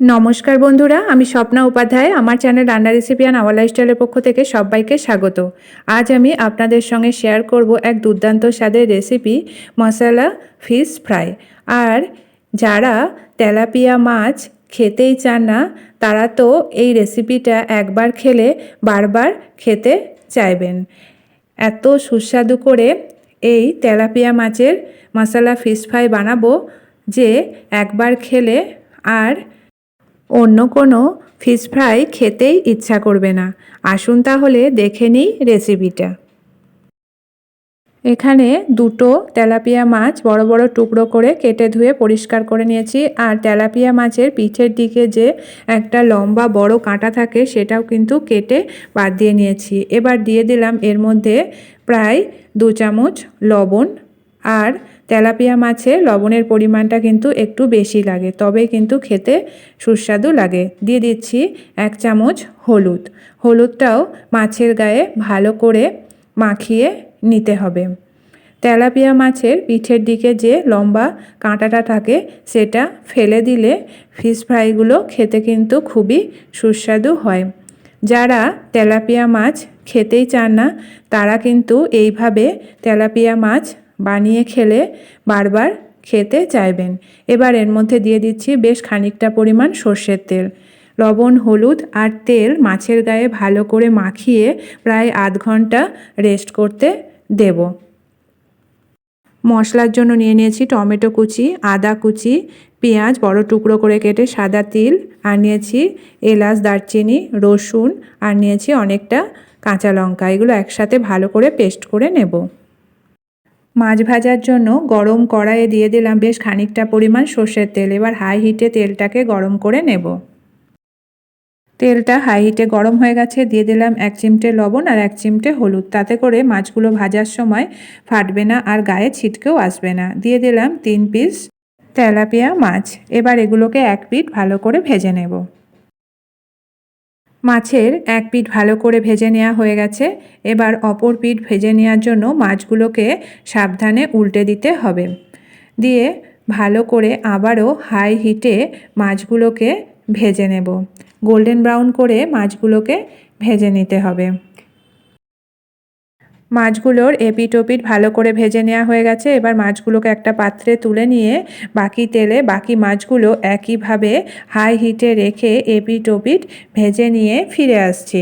নমস্কার বন্ধুরা, আমি স্বপ্না উপাধ্যায়। আমার চ্যানেল রান্না রেসিপি অ্যান্ড আওয়ার লাইফস্টাইলের পক্ষ থেকে সবাইকে স্বাগত। আজ আমি আপনাদের সঙ্গে শেয়ার করব এক দুর্দান্ত স্বাদের রেসিপি মশলা ফিশ ফ্রাই আর যারা তেলাপিয়া মাছ খেতেই চান না, তারা তো এই রেসিপিটা একবার খেলে বারবার খেতে চাইবেন। এত সুস্বাদু করে এই তেলাপিয়া মাছের মশলা ফিশ ফ্রাই বানাবো যে একবার খেলে আর অন্য কোনো ফিশ ফ্রাই খেতেই ইচ্ছা করবে না। আসুন তাহলে দেখে নিই রেসিপিটা এখানে দুটো তেলাপিয়া মাছ বড় বড় টুকরো করে কেটে ধুয়ে পরিষ্কার করে নিয়েছি। আর তেলাপিয়া মাছের পিঠের দিকে যে একটা লম্বা বড় কাঁটা থাকে সেটাও কিন্তু কেটে বাদ দিয়ে নিয়েছি। এবার দিয়ে দিলাম এর মধ্যে প্রায় দু চামচ লবণ আর তেলাপিয়া মাছে লবণের পরিমাণটা কিন্তু একটু বেশি লাগে, তবে কিন্তু খেতে সুস্বাদু লাগে। দিয়ে দিচ্ছি এক চামচ হলুদ। হলুদটাও মাছের গায়ে ভালো করে মাখিয়ে নিতে হবে। তেলাপিয়া মাছের পিঠের দিকে যে লম্বা কাঁটাটা থাকে, সেটা ফেলে দিলে ফিশ ফ্রাইগুলো খেতে কিন্তু খুবই সুস্বাদু হয়। যারা তেলাপিয়া মাছ খেতেই চান না, তারা কিন্তু এইভাবে তেলাপিয়া মাছ বানিয়ে খেলে বারবার খেতে চাইবেন। এবার এর মধ্যে দিয়ে দিচ্ছি বেশ খানিকটা পরিমাণ সর্ষের তেল। লবণ, হলুদ আর তেল মাছের গায়ে ভালো করে মাখিয়ে প্রায় আধ ঘণ্টা রেস্ট করতে দেব। মশলার জন্য নিয়ে নিয়েছি টমেটো কুচি, আদা কুচি, পেঁয়াজ বড় টুকরো করে কেটে সাদা তিল, আর নিয়েছি এলাচ, দারচিনি, রসুন, আর নিয়েছি অনেকটা কাঁচা লঙ্কা। এগুলো একসাথে ভালো করে পেস্ট করে নেব। মাছ ভাজার জন্য গরম কড়াইয়ে দিয়ে দিলাম বেশ খানিকটা পরিমাণ সর্ষের তেল। এবার হাই হিটে তেলটাকে গরম করে নেব। তেলটা হাই হিটে গরম হয়ে গেছে, দিয়ে দিলাম এক চিমটে লবণ আর এক চিমটে হলুদ। তাতে করে মাছগুলো ভাজার সময় ফাটবে না আর গায়ে ছিটকেও আসবে না। দিয়ে দিলাম তিন পিস তেলাপিয়া মাছ। এবার এগুলোকে এক পিট ভালো করে ভেজে নেব। মাছের এক পিঠ ভালো করে ভেজে নেওয়া হয়ে গেছে। এবার অপর পিঠ ভেজে নেওয়ার জন্য মাছগুলোকে সাবধানে উল্টে দিতে হবে। দিয়ে ভালো করে আবারও হাই হিটে মাছগুলোকে ভেজে নেব। গোল্ডেন ব্রাউন করে মাছগুলোকে ভেজে নিতে হবে। মাছগুলোর এপিট ওপিট ভালো করে ভেজে নেওয়া হয়ে গেছে। এবার মাছগুলোকে একটা পাত্রে তুলে নিয়ে বাকি তেলে বাকি মাছগুলো একইভাবে হাই হিটে রেখে এপিট ওপিট ভেজে নিয়ে ফিরে আসছি।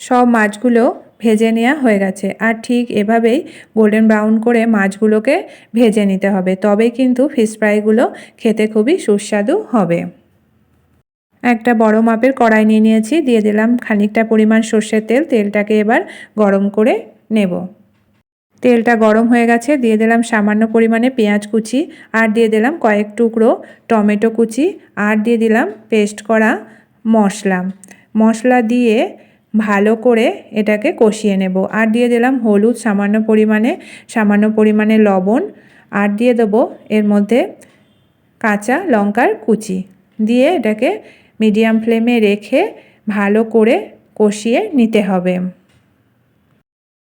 সব মাছগুলো ভেজে নেওয়া হয়ে গেছে। আর ঠিক এভাবেই গোল্ডেন ব্রাউন করে মাছগুলোকে ভেজে নিতে হবে। তবেই কিন্তু ফিশ ফ্রাইগুলো খেতে খুবই সুস্বাদু হবে। একটা বড় মাপের কড়াই নিয়ে নিয়েছি, দিয়ে দিলাম খানিকটা পরিমাণ সর্ষের তেল, তেলটাকে এবার গরম করে নেব। তেলটা গরম হয়ে গেছে, দিয়ে দিলাম সামান্য পরিমাণে পেঁয়াজ কুচি, আর দিয়ে দিলাম কয়েক টুকরো টমেটো কুচি, আর দিয়ে দিলাম পেস্ট করা মশলা। মশলা দিয়ে ভালো করে এটাকে কষিয়ে নেব। আর দিয়ে দিলাম হলুদ, সামান্য পরিমাণে সামান্য পরিমাণে লবণ, আর দিয়ে দেবো এর মধ্যে কাঁচা লঙ্কার কুচি। দিয়ে এটাকে মিডিয়াম ফ্লেমে রেখে ভালো করে কষিয়ে নিতে হবে।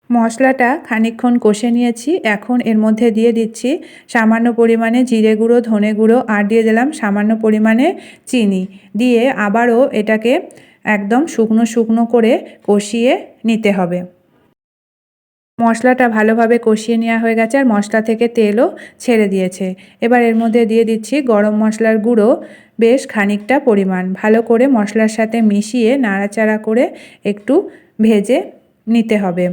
মশলাটা খানিক্ষণ কষে নিয়েছি। এখন এর মধ্যে দিয়ে দিচ্ছি সামান্য পরিমাণে জিরে গুঁড়ো, ধনে গুঁড়ো আর দিয়ে দিলাম সামান্য পরিমাণে চিনি। দিয়ে আবারও এটাকে একদম শুকনো শুকনো করে কষিয়ে নিতে হবে। মশলাটা ভালোভাবে কষিয়ে নেওয়া হয়ে গেছে আর মশলা থেকে তেলও ছেড়ে দিয়েছে। এবার এর মধ্যে দিয়ে দিচ্ছি গরম মশলার গুঁড়ো। বেশ খানিকটা পরিমাণ। ভালো করে মশলার সাথে মিশিয়ে নাড়াচাড়া করে একটু ভেজে নিতে হবে।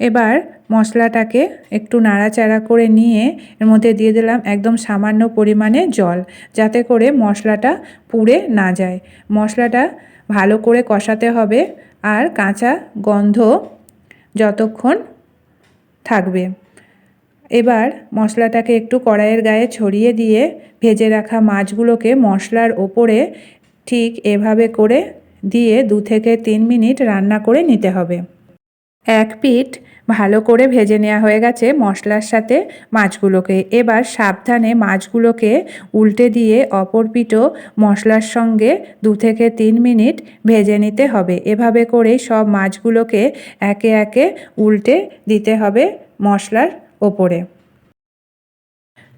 এবার মশলাটাকে একটু নাড়াচাড়া করে নিয়ে এর মধ্যে দিয়ে দিলাম একদম সামান্য পরিমাণে জল যাতে করে মশলাটা পুড়ে না যায়। মশলাটা ভালো করে কষাতে হবে। আর কাঁচা গন্ধ যতক্ষণ থাকবে। এবার মশলাটাকে একটু কড়াইয়ের গায়ে ছড়িয়ে দিয়ে ভেজে রাখা মাছগুলোকে মশলার ওপরে ঠিক এভাবে করে দিয়ে দু থেকে তিন মিনিট রান্না করে নিতে হবে। এক পিঠ ভালো করে ভেজে নেওয়া হয়ে গেছে মশলার সাথে মাছগুলোকে। এবার সাবধানে মাছগুলোকে উল্টে দিয়ে অপর পিঠও মশলার সঙ্গে দু থেকে তিন মিনিট ভেজে নিতে হবে। এভাবে করে সব মাছগুলোকে একে একে উল্টে দিতে হবে মশলার ওপরে।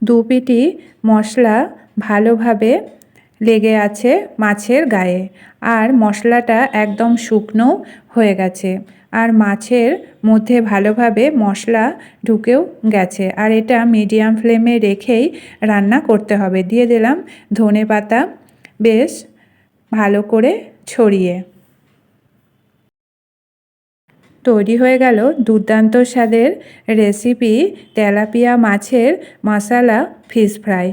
দু পিটি মশলা ভালোভাবে লেগে আছে মাছের গায়ে। আর মশলাটা একদম শুকনো হয়ে গেছে। আর মাছের মধ্যে ভালোভাবে মশলা ঢুকেও গেছে। আর এটা মিডিয়াম ফ্লেমে রেখেই রান্না করতে হবে। দিয়ে দিলাম ধনে পাতা বেশ ভালো করে ছড়িয়ে। তৈরি হয়ে গেল দুর্দান্ত স্বাদের রেসিপি তেলাপিয়া মাছের মশালা ফিশ ফ্রাই।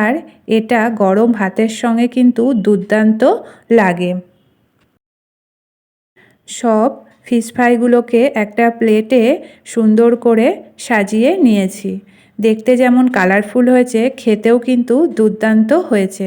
আর এটা গরম ভাতের সঙ্গে কিন্তু দুর্দান্ত লাগে। সব ফিশ ফ্রাইগুলোকে একটা প্লেটে সুন্দর করে সাজিয়ে নিয়েছি। দেখতে যেমন কালারফুল হয়েছে, খেতেও কিন্তু দুর্দান্ত হয়েছে।